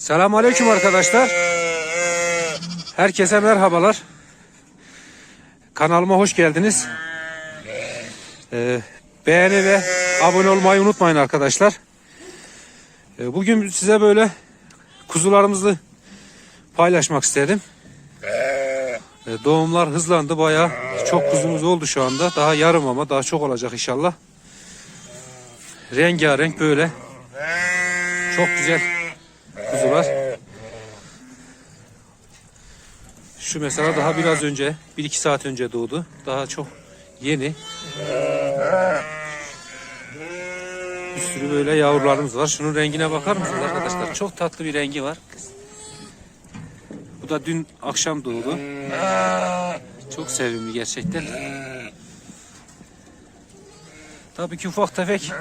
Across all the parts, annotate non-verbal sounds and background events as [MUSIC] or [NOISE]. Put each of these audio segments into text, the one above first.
Selamünaleyküm arkadaşlar. Herkese merhabalar. Kanalıma hoş geldiniz. Ee, beğeni ve abone olmayı unutmayın arkadaşlar. Ee, bugün size böyle kuzularımızı paylaşmak istedim. Ee, doğumlar hızlandı bayağı. Çok kuzumuz oldu şu anda. Daha yarım ama daha çok olacak inşallah. Rengarenk böyle. Çok güzel kuzular. Şu mesela daha biraz önce, 1-2 saat önce doğdu. Daha çok yeni. Bir sürü böyle yavrularımız var. Şunun rengine bakar mısınız arkadaşlar? Çok tatlı bir rengi var. Bu da dün akşam doğdu. Çok sevimli gerçekten. Tabii ki ufak tefek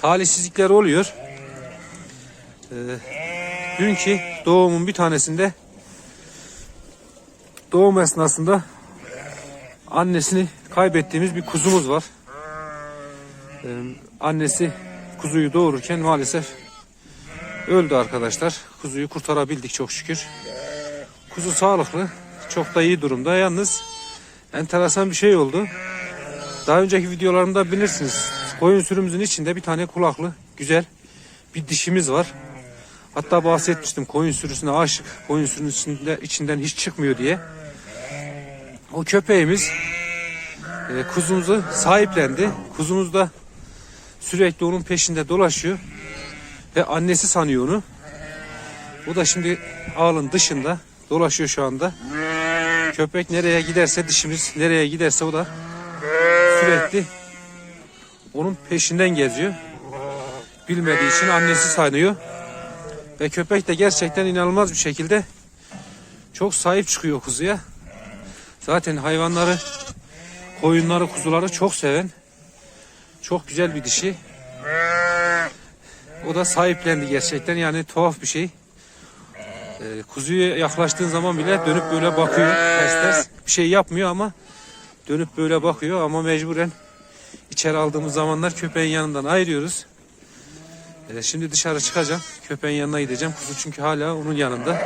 talihsizlikler oluyor. Ee, dünkü doğumun bir tanesinde doğum esnasında annesini kaybettiğimiz bir kuzumuz var. Ee, annesi kuzuyu doğururken maalesef öldü arkadaşlar. Kuzuyu kurtarabildik çok şükür. Kuzu sağlıklı, çok da iyi durumda. Yalnız enteresan bir şey oldu. Daha önceki videolarımda bilirsiniz. Koyun sürümümüzün içinde bir tane kulaklı, güzel bir dişimiz var. Hatta bahsetmiştim koyun sürüsüne aşık, koyun sürüsünün içinde, içinden hiç çıkmıyor diye. O köpeğimiz e, kuzumuzu sahiplendi. Kuzumuz da sürekli onun peşinde dolaşıyor. Ve annesi sanıyor onu. O da şimdi ağılın dışında dolaşıyor şu anda. Köpek nereye giderse dişimiz nereye giderse o da sürekli onun peşinden geziyor. Bilmediği için annesi sanıyor. Ve köpek de gerçekten inanılmaz bir şekilde çok sahip çıkıyor kuzuya. Zaten hayvanları, koyunları, kuzuları çok seven, çok güzel bir dişi. O da sahiplendi gerçekten yani tuhaf bir şey. Ee, kuzuya yaklaştığın zaman bile dönüp böyle bakıyor. Ters ters bir şey yapmıyor ama dönüp böyle bakıyor ama mecburen içeri aldığımız zamanlar köpeğin yanından ayırıyoruz. Ee, şimdi dışarı çıkacağım. Köpeğin yanına gideceğim. Kuzu çünkü hala onun yanında.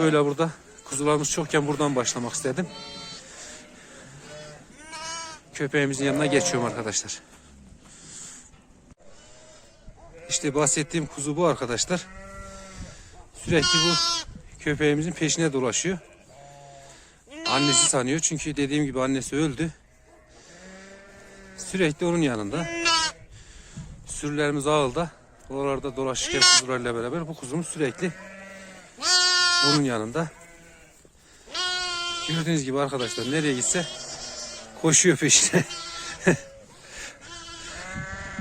Böyle burada kuzularımız çokken buradan başlamak istedim. Köpeğimizin yanına geçiyorum arkadaşlar. İşte bahsettiğim kuzu bu arkadaşlar. Sürekli bu köpeğimizin peşine dolaşıyor. Annesi sanıyor çünkü dediğim gibi annesi öldü. Sürekli onun yanında. Sürülerimiz ağılda. Oralarda dolaşırken kuzularla beraber bu kuzumuz sürekli onun yanında. Gördüğünüz gibi arkadaşlar nereye gitse koşuyor peşine. [LAUGHS]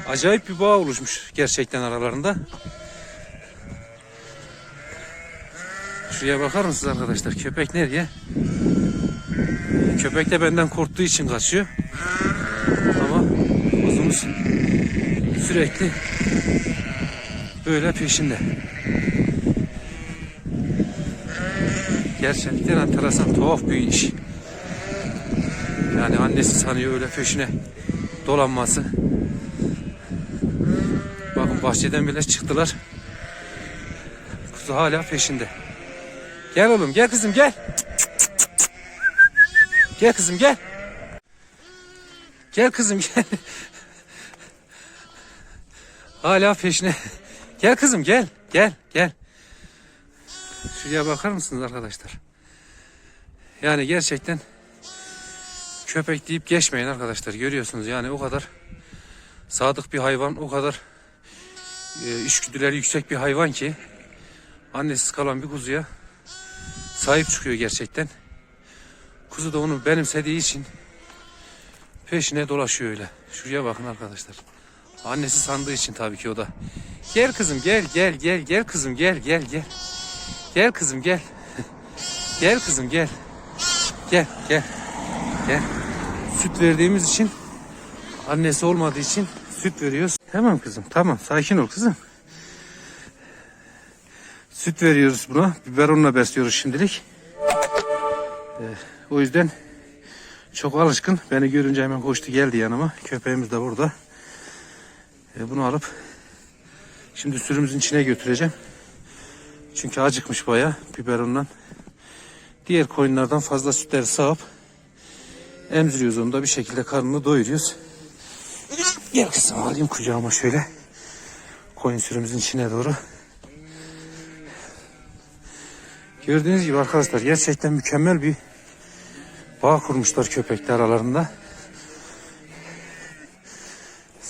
Acayip bir bağ oluşmuş gerçekten aralarında. Şuraya bakar mısınız arkadaşlar? Köpek nereye? Köpek de benden korktuğu için kaçıyor. Ama kuzumuz sürekli böyle peşinde. Gerçekten enteresan, tuhaf bir iş. Yani annesi sanıyor öyle peşine dolanması. Bakın bahçeden bile çıktılar. Kuzu hala peşinde. Gel oğlum, gel kızım gel. Gel kızım gel. Gel kızım gel. Hala peşine. Gel kızım gel. Gel gel. Şuraya bakar mısınız arkadaşlar? Yani gerçekten köpek deyip geçmeyin arkadaşlar. Görüyorsunuz yani o kadar sadık bir hayvan, o kadar e, içgüdüleri yüksek bir hayvan ki annesiz kalan bir kuzuya sahip çıkıyor gerçekten. Kuzu da onu benimsediği için peşine dolaşıyor öyle. Şuraya bakın arkadaşlar. Annesi sandığı için tabii ki o da. Gel kızım gel gel gel gel kızım gel gel gel. Gel kızım gel. [LAUGHS] gel kızım gel. Gel gel. Gel. Süt verdiğimiz için annesi olmadığı için süt veriyoruz. Tamam kızım tamam sakin ol kızım. Süt veriyoruz buna. Biberonla besliyoruz şimdilik. Ee, o yüzden çok alışkın. Beni görünce hemen koştu geldi yanıma. Köpeğimiz de burada. Ee, bunu alıp şimdi sürümüzün içine götüreceğim. Çünkü acıkmış baya biberondan. Diğer koyunlardan fazla sütleri sağıp emziriyoruz onu da bir şekilde karnını doyuruyoruz. Gel kızım alayım kucağıma şöyle. Koyun sürümüzün içine doğru. Gördüğünüz gibi arkadaşlar gerçekten mükemmel bir bağ kurmuşlar köpekler aralarında.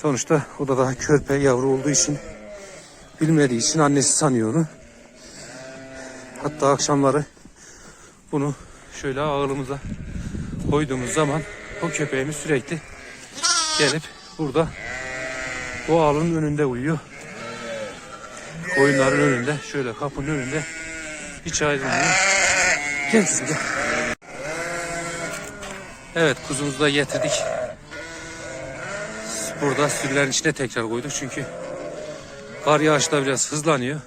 Sonuçta o da daha körpe yavru olduğu için bilmediği için annesi sanıyor onu. Hatta akşamları bunu şöyle ağılımıza koyduğumuz zaman o köpeğimiz sürekli gelip burada o ağılın önünde uyuyor. Koyunların önünde şöyle kapının önünde hiç ayrılmıyor. Gel kızım. Evet kuzumuzu da getirdik. Burada sürülerin içine tekrar koyduk çünkü kar yağışı da biraz hızlanıyor.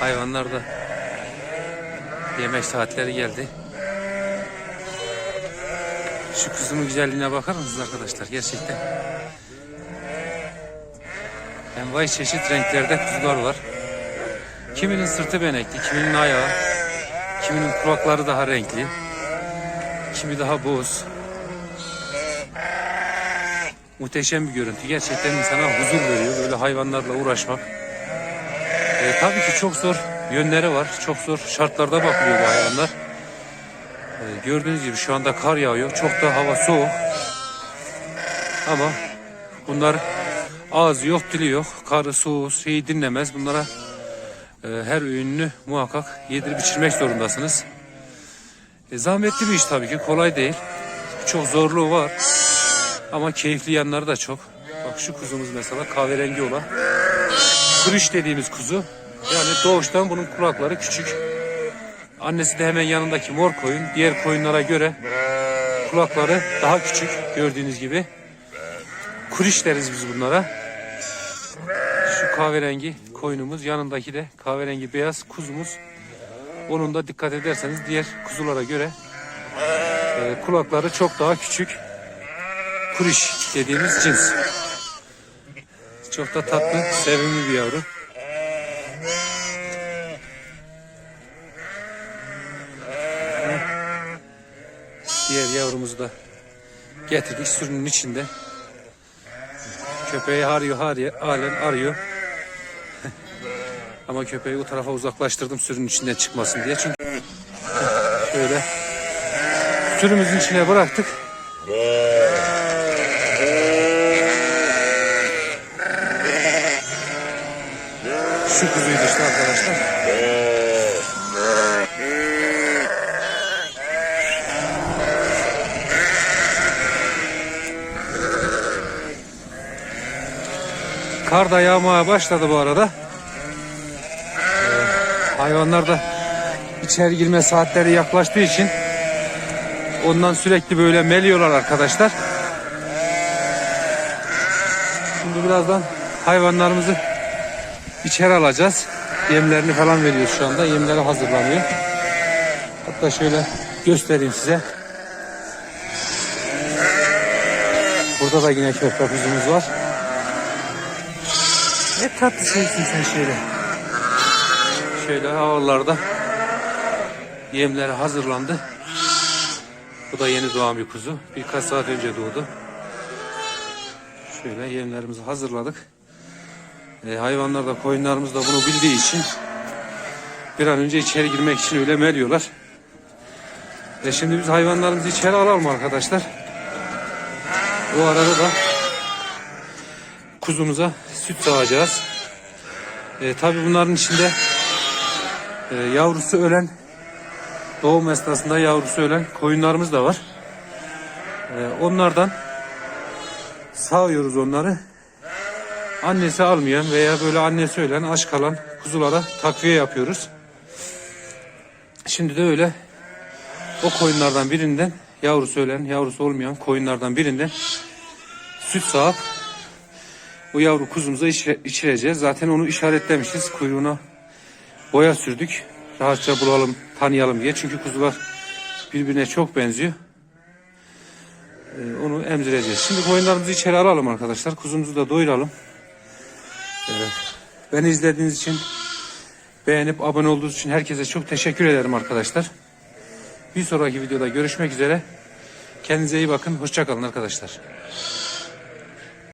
Hayvanlar da yemek saatleri geldi. Şu kuzumun güzelliğine bakar mısınız arkadaşlar? Gerçekten. Envai çeşit renklerde kuzular var. Kiminin sırtı benekli, kiminin ayağı, kiminin kulakları daha renkli, kimi daha boz. Muhteşem bir görüntü. Gerçekten insana huzur veriyor böyle hayvanlarla uğraşmak. E, tabii ki çok zor yönleri var. Çok zor şartlarda bakılıyor bu hayvanlar. E, gördüğünüz gibi şu anda kar yağıyor. Çok da hava soğuk. Ama bunlar ağzı yok, dili yok. Karı, soğuğu, şeyi dinlemez. Bunlara e, her öğününü muhakkak yedirip içirmek zorundasınız. E, zahmetli bir iş tabii ki. Kolay değil. Çok zorluğu var. Ama keyifli yanları da çok. Bak şu kuzumuz mesela kahverengi olan. Kuruş dediğimiz kuzu. Yani doğuştan bunun kulakları küçük. Annesi de hemen yanındaki mor koyun. Diğer koyunlara göre kulakları daha küçük gördüğünüz gibi. Kuriş deriz biz bunlara. Şu kahverengi koyunumuz yanındaki de kahverengi beyaz kuzumuz. Onun da dikkat ederseniz diğer kuzulara göre e, kulakları çok daha küçük. Kuriş dediğimiz cins. Çok da tatlı, sevimli bir yavru. Diğer yavrumuzu da getirdik sürünün içinde. Köpeği arıyor, arıyor, halen arıyor. Ama köpeği o tarafa uzaklaştırdım sürünün içinden çıkmasın diye. Çünkü şöyle sürümüzün içine bıraktık. Şu kuzuydu işte arkadaşlar. Kar da yağmaya başladı bu arada. Ee, hayvanlar da içeri girme saatleri yaklaştığı için ondan sürekli böyle meliyorlar arkadaşlar. Şimdi birazdan hayvanlarımızı içeri alacağız. Yemlerini falan veriyoruz şu anda. Yemleri hazırlanıyor. Hatta şöyle göstereyim size. Burada da yine köpek kuzumuz var. Ne tatlı şeysin sen şöyle. Şöyle havalarda yemleri hazırlandı. Bu da yeni doğan bir kuzu. Birkaç saat önce doğdu. Şöyle yemlerimizi hazırladık. E, hayvanlar da koyunlarımız da bunu bildiği için bir an önce içeri girmek için öyle meliyorlar. E şimdi biz hayvanlarımızı içeri alalım arkadaşlar. O arada da kuzumuza süt sağacağız. E, Tabi bunların içinde e, yavrusu ölen doğum esnasında yavrusu ölen koyunlarımız da var. E, onlardan sağıyoruz onları. Annesi almayan veya böyle annesi ölen aç kalan kuzulara takviye yapıyoruz. Şimdi de öyle o koyunlardan birinden yavrusu ölen yavrusu olmayan koyunlardan birinden süt sağıp o yavru kuzumuza içire- içireceğiz. Zaten onu işaretlemişiz. Kuyruğuna boya sürdük. Rahatça bulalım, tanıyalım diye. Çünkü kuzular birbirine çok benziyor. Ee, onu emzireceğiz. Şimdi koyunlarımızı içeri alalım arkadaşlar. Kuzumuzu da doyuralım. Evet. Beni izlediğiniz için beğenip abone olduğunuz için herkese çok teşekkür ederim arkadaşlar. Bir sonraki videoda görüşmek üzere. Kendinize iyi bakın. Hoşçakalın arkadaşlar.